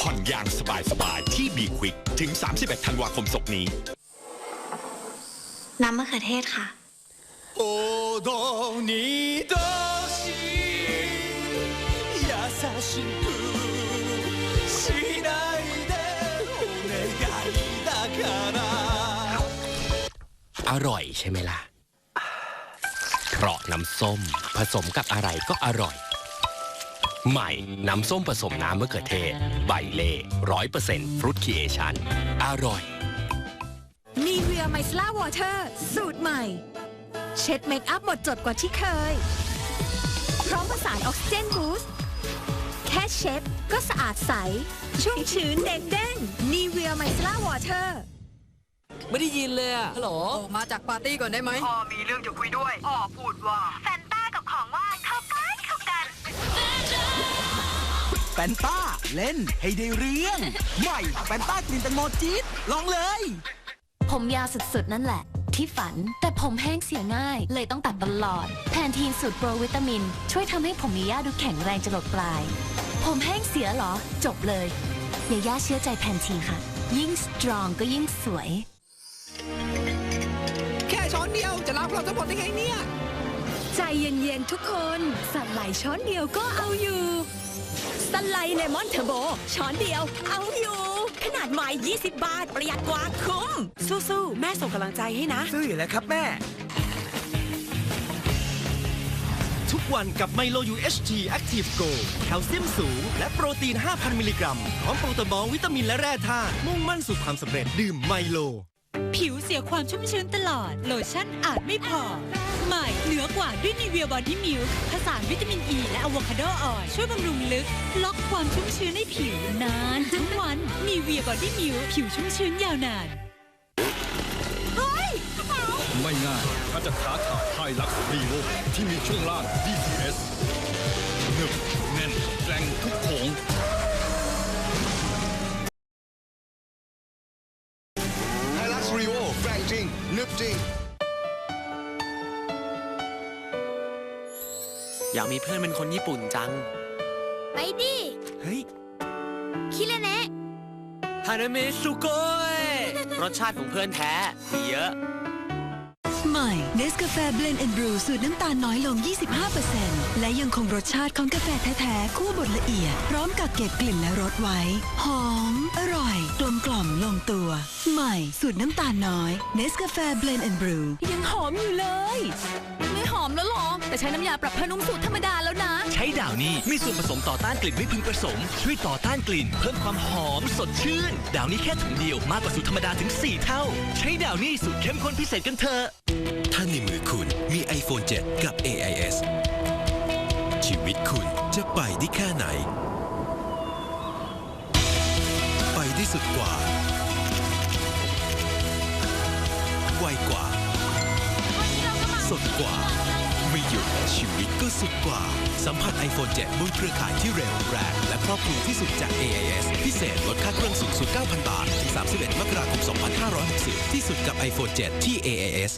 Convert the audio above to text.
ผ่อนยางสบายสบายที่บีควิกถึง 31 ธันวาคมศกนี้ น้ำมะเขือเทศค่ะ โอโดนีโด อร่อยใช่ไหมล่ะ เพราะน้ำส้มผสมกับอะไรก็อร่อย ใหม่ น้ำส้มผสมน้ำมะเขือเทศ ใบเล่ร้อยเปอร์เซ็นต์ฟรุตคีเอชันอร่อยนีเวียไมซ์ล่าวอเตอร์สูตรใหม่ เช็ดเมคอัพหมดจดกว่าที่เคย พร้อมผสานออกซิเจนบูสต์แค่เช็ดก็สะอาดใส ชุ่มชื้นเด้งเด้งนีเวียไมซ์ล่าวอเตอร์ ไม่ได้ยินเลยอะฮัลโหลออกมาจากปาร์ตี้ก่อนได้ไหม พ่อมีเรื่องจะคุยด้วย พ่อพูดว่า แฟนต้ากับของว่างเข้ากันเข้ากัน แฟนต้าเล่นให้ได้เรื่อง ใหม่แฟนต้ากลิ่นแตงโมจี๊ดลองเลย ผมยาวสุดๆ นั่นแหละ ที่ฝันแต่ผมแห้งเสียง่าย เลยต้องตัดตลอดแพนทีนสูตรโปรวิตามิน ช่วยทำให้ผมมีย่าดูแข็งแรงจรดปลาย ผมแห้งเสียเหรอ จบเลย อย่าย่าเชื่อใจแพนทีนค่ะ ยิ่งสตรองก็ยิ่งสวย จะล้างเราทั้งหมดได้ไงเนี่ย ใจเย็นๆทุกคน สัตว์ไหลช้อนเดียวก็เอาอยู่สไลด์เลมอนเทอร์โบ ช้อนเดียว เอาอยู่ ขนาดใหม่ 20 บาท ประหยัดกว่าคุ้ม สู้ๆ แม่ส่งกำลังใจให้นะ ซื้ออยู่แล้วครับแม่ ทุกวันกับไมโล UHT Active Go แคลเซียมสูง และโปรตีน 5,000 มิลลิกรัม พร้อมโปรตีนบองวิตามินและแร่ธาตุมุ่งมั่นสู่ความสำเร็จดื่มไมโล ผิวเสียความชุ่มชื้นตลอด โลชั่นอาจไม่พอ ใหม่เหนือกว่าด้วยนีเวียบอดี้มิลค์ผสานวิตามินอ e ีและอะโวคาโดออยล์ช่วยบำรุงลึก ล็อกความชุ่มชื้นให้ผิวนานทั้งวันนีเวียบอดี้มิลค์ผิวชุ่มชื้นยาวนานไม่ง่ายถ้าจะท้าทายไฮลักซ์รีโวที่มีช่วงล่าง DPS ไฮลักซ์รีโวแรงจริง นึบจริง อยากมีเพื่อนเป็นคนญี่ปุ่นจัง ไปดิ เฮ้ย คิเลเนะฮานาเมะสุโกยรสชาติของเพื่อนแท้มีเยอะ ใหม่เนสกาแฟเบลนด์แอนด์บรูสูตรน้ำตาลน้อยลง 25%และยังคงรสชาติของกาแฟแท้ๆคู่บดละเอียด พร้อมกับเก็บกลิ่นและรสไว้ หอม อร่อย ตัว ใหม่ สูตรน้ำตาลน้อยเนสกาแฟเบลนด์แอนด์บรูยังหอมอยู่เลย ไม่หอมแล้วหรอ แต่ใช้น้ำยาปรับผ้านุ่มสูตรธรรมดาแล้วนะ ใช้ดาวนี่มีส่วนผสมต่อต้านกลิ่นไม่พึงประสงค์ช่วยต่อต้านกลิ่น เพิ่มความหอมสดชื่น ดาวนี่แค่ถุงเดียวมากกว่าสูตรธรรมดาถึง 4 เท่า ใช้ดาวนี่สูตรเข้มข้นพิเศษกันเถอะถ้าในมือคุณมี iPhone 7 กับ AIS ชีวิตคุณจะไปได้แค่ไหน ไปได้สุดกว่า ไวกว่า สดกว่า ไม่หยุดชีวิตก็สุดกว่า สัมผัส iPhone 7 บนเครือข่ายที่เร็วแรงและครอบคลุมที่สุดจาก AIS พิเศษลดค่าเครื่องสูงสุด 9,000 บาท ถึง 31 มกราคม 2560 ที่สุดกับ iPhone 7 ที่ AIS